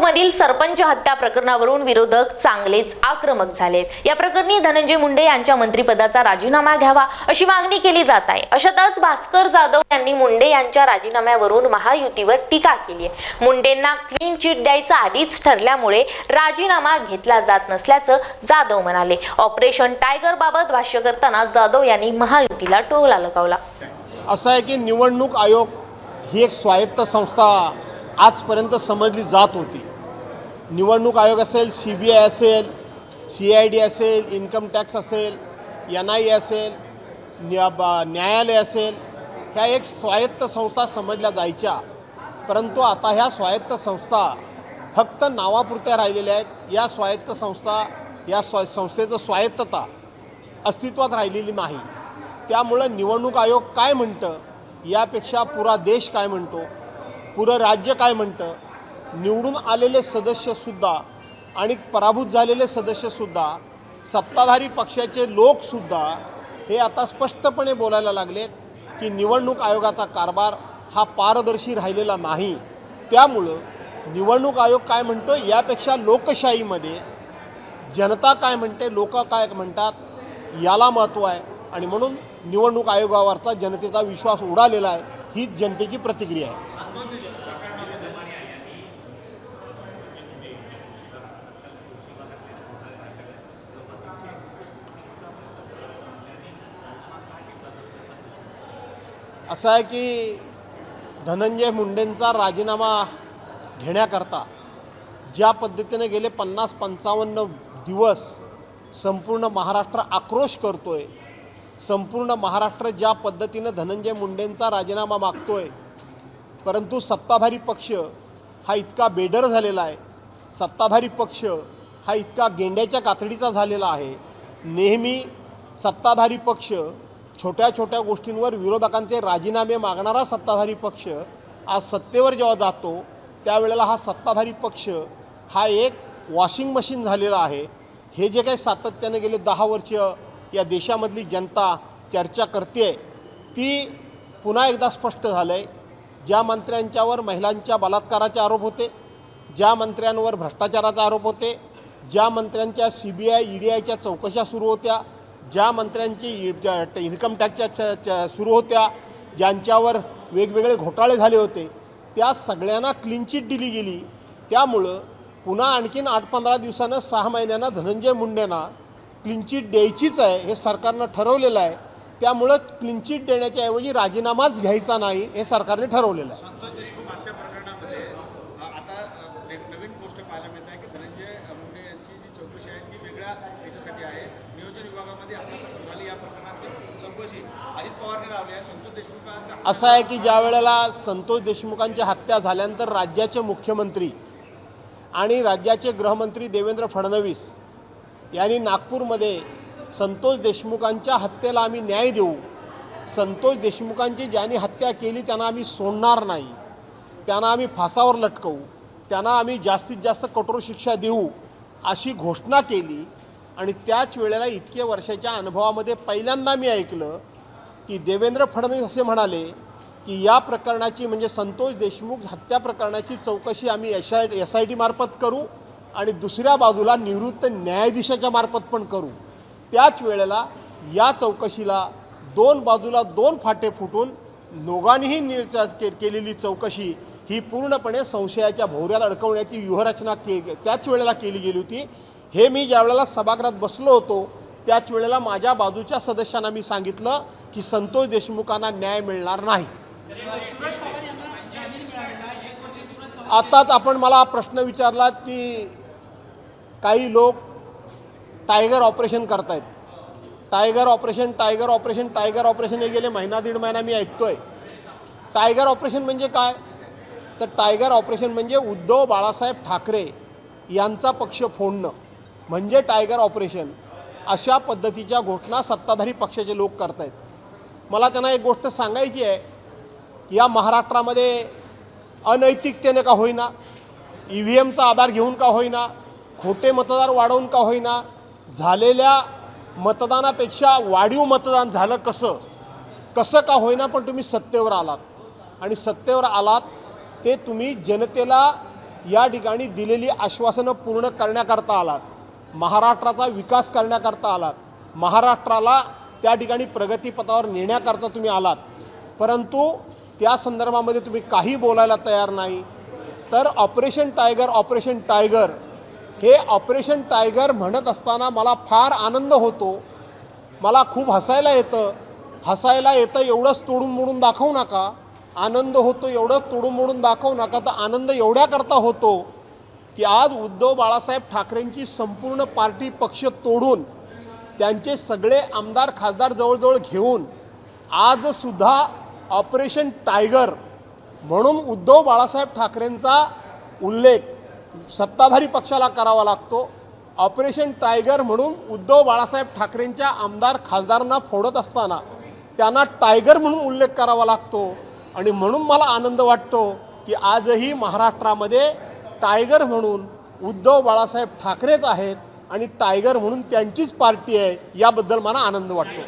मधील सरपंच हत्या प्रकरणावरून विरोधक चांगलेच आक्रमक झालेत. या प्रकरणी धनंजय मुंडे यांच्या मंत्रिपदाचा राजीनामा घ्यावा अशी मागणी केली जात आहे. अशातच भास्कर जाधव यांनी मुंडे यांच्या राजीनाम्यावरून महायुतीवर टीका केली आहे. मुंडेंना क्लीन चिट द्यायचं आधीच ठरल्यामुळे राजीनामा घेतला जात नसल्याचं जाधव म्हणाले. ऑपरेशन टायगर बाबत भाष्य करताना जाधव यांनी महायुतीला टोला लगावला. असं आहे की निवडणूक आयोग ही एक स्वायत्त संस्था आजपर्यंत समजली जात होती. निवडणूक आयोग असेल सी बी आय असेल सी आय डी असेल इन्कम टॅक्स असेल एन आय ए असेल न्या न्यायालय असेल ह्या एक स्वायत्त संस्था समजल्या जायच्या. परंतु आता ह्या स्वायत्त संस्था फक्त नावापुरत्या राहिलेल्या आहेत. या स्वायत्त संस्था या स्वा संस्थेचं स्वायत्तता अस्तित्वात राहिलेली नाही. त्यामुळं निवडणूक आयोग काय म्हणतं? यापेक्षा पुरा देश काय म्हणतो? पुरं राज्य काय म्हणतं? निवडून आलेले सदस्यसुद्धा आणि पराभूत झालेले सदस्यसुद्धा सत्ताधारी पक्षाचे लोकसुद्धा हे आता स्पष्टपणे बोलायला लागलेत की निवडणूक आयोगाचा कारभार हा पारदर्शी राहिलेला नाही. त्यामुळं निवडणूक आयोग काय म्हणतो यापेक्षा लोकशाहीमध्ये जनता काय म्हणते? लोक काय म्हणतात? याला महत्त्व आहे. आणि म्हणून निवडणूक आयोगावरचा जनतेचा विश्वास उडालेला आहे. ही जनतेची प्रतिक्रिया आहे. असं आहे की धनंजय मुंडेंचा राजीनामा घेण्याकरता ज्या पद्धतीने गेले पन्नास पंचावन्न दिवस संपूर्ण महाराष्ट्र आक्रोश करतो आहे संपूर्ण महाराष्ट्र ज्या पद्धतीनं धनंजय मुंडेंचा राजीनामा मागतो आहे परंतु सत्ताधारी पक्ष हा इतका बेडर झालेला आहे सत्ताधारी पक्ष हा इतका गेंड्याच्या कातडीचा झालेला आहे नेहमी सत्ताधारी पक्ष छोट्या छोट्या गोष्टींवर विरोधकांचे राजीनामे मागणारा सत्ताधारी पक्ष आज सत्तेवर जेव्हा जातो त्यावेळेला हा सत्ताधारी पक्ष हा एक वॉशिंग मशीन झालेला आहे. हे जे काही सातत्याने गेले दहा वर्ष या देशामधली जनता चर्चा करते ती पुन्हा एकदा स्पष्ट झालं आहे ज्या मंत्र्यांच्यावर महिलांच्या बलात्काराचे आरोप होते ज्या मंत्र्यांवर भ्रष्टाचाराचा आरोप होते ज्या मंत्र्यांच्या C B I E D आयच्या चौकशा सुरू होत्या ज्या मंत्र्यांची इन्कम टॅक्सच्या सुरू होत्या ज्यांच्यावर वेगवेगळे घोटाळे झाले होते त्या सगळ्यांना क्लीन चिट दिली गेली. त्यामुळं पुन्हा आणखीन आठ पंधरा दिवसानं सहा महिन्यांना धनंजय मुंडेंना क्लीन चिट द्यायचीच आहे हे सरकारनं ठरवलेलं आहे. त्यामुळं क्लीन चिट राजीनामाच घ्यायचा नाही हे सरकारने ठरवलेलं आहे संतोष देशमुख हत्या प्रकरणामध्ये अ, आता अ, एक नवीन गोष्ट पाहायला मिळत आहे की धनंजय मुंडे यांची जी चौकशी आहे ती वेगळ्या याच्यासाठी आहे. नियोजन विभागामध्ये झाली. या प्रकरणातली चौकशी अजित पवारने लावली आहे. संतोष देशमुखांच्या असं आहे की ज्या वेळेला संतोष देशमुखांची हत्या झाल्यानंतर राज्याचे मुख्यमंत्री आणि राज्याचे गृहमंत्री देवेंद्र फडणवीस यांनी नागपूरमध्ये संतोष देशमुखांच्या हत्येला आम्ही न्याय देऊ. संतोष देशमुखांची ज्यांनी हत्या केली त्यांना आम्ही सोडणार नाही. त्यांना आम्ही फासावर लटकवू. त्यांना आम्ही जास्तीत जास्त कठोर शिक्षा देऊ. अशी घोषणा केली आणि त्याच वेळेला इतक्या वर्षाच्या अनुभवामध्ये पहिल्यांदा मी ऐकलं की देवेंद्र फडणवीस असे म्हणाले की या प्रकरणाची म्हणजे संतोष देशमुख हत्या प्रकरणाची चौकशी आम्ही एस आय एस आय टीमार्फत करू आणि दुसऱ्या बाजूला निवृत्त न्यायाधीशाच्या मार्फत पण करू. त्याच वेळेला या चौकशीला दोन बाजूला दोन फाटे फुटून दोघांनीही निर्चा के केलेली चौकशी ही पूर्णपणे संशयाच्या भोवऱ्यात अडकवण्याची व्यूहरचना के त्याच वेळेला केली गेली होती. हे मी ज्या वेळेला सभागृहात बसलो होतो त्याच वेळेला माझ्या बाजूच्या सदस्यांना मी सांगितलं की संतोष देशमुखांना न्याय मिळणार नाही. आताच आपण मला प्रश्न विचारलात की काही लोक टायगर ऑपरेशन करतायत. Tiger operation tiger operation tiger operation हे गेले महिना दीड महिना मी ऐकतोय. टायगर ऑपरेशन म्हणजे काय? तर टायगर ऑपरेशन म्हणजे उद्धव बाळासाहेब ठाकरे यांचा पक्ष फोडणं. म्हणजे टायगर ऑपरेशन अशा पद्धतीच्या घोषणा सत्ताधारी पक्षाचे लोक करत आहेत मला त्यांना एक गोष्ट सांगायची आहे. या महाराष्ट्रामध्ये अनैतिकतेने का होईना ई व्ही एमचा आधार घेऊन का होईना खोटे मतदार वाढवून का होईना झालेल्या मतदानापेक्षा वाढीव मतदान झालं कसं? कसं का होईना पण तुम्ही सत्तेवर आलात. आणि सत्तेवर आलात ते तुम्ही जनतेला या ठिकाणी दिलेली आश्वासनं पूर्ण करण्याकरता आलात. महाराष्ट्राचा विकास करण्याकरता आलात. महाराष्ट्राला त्या ठिकाणी प्रगतीपथावर नेण्याकरता तुम्ही आलात. परंतु त्या संदर्भामध्ये तुम्ही काही बोलायला तयार नाही. तर ऑपरेशन टायगर ऑपरेशन टायगर हे ऑपरेशन टायगर म्हणत असताना मला फार आनंद होतो. मला खूप हसायला येतं. हसायला येतं एवढंच तोडून मोडून दाखवू नका. आनंद होतो एवढं तोडून मोडून दाखवू नका तर आनंद एवढ्याकरता होतो की आज उद्धव बाळासाहेब ठाकरेंची संपूर्ण पार्टी पक्ष तोडून त्यांचे सगळे आमदार खासदार जवळजवळ घेऊन आजसुद्धा ऑपरेशन टायगर म्हणून उद्धव बाळासाहेब ठाकरेंचा उल्लेख सत्ताधारी पक्षाला करावा लागतो. ऑपरेशन टायगर म्हणून उद्धव बाळासाहेब ठाकरेंच्या आमदार खासदारांना फोडत असताना त्यांना टायगर म्हणून उल्लेख करावा लागतो. आणि म्हणून मला आनंद वाटतो की आजही महाराष्ट्रामध्ये टायगर म्हणून उद्धव बाळासाहेब ठाकरेच आहेत आणि टायगर म्हणून त्यांचीच पार्टी आहे याबद्दल मला आनंद वाटतो.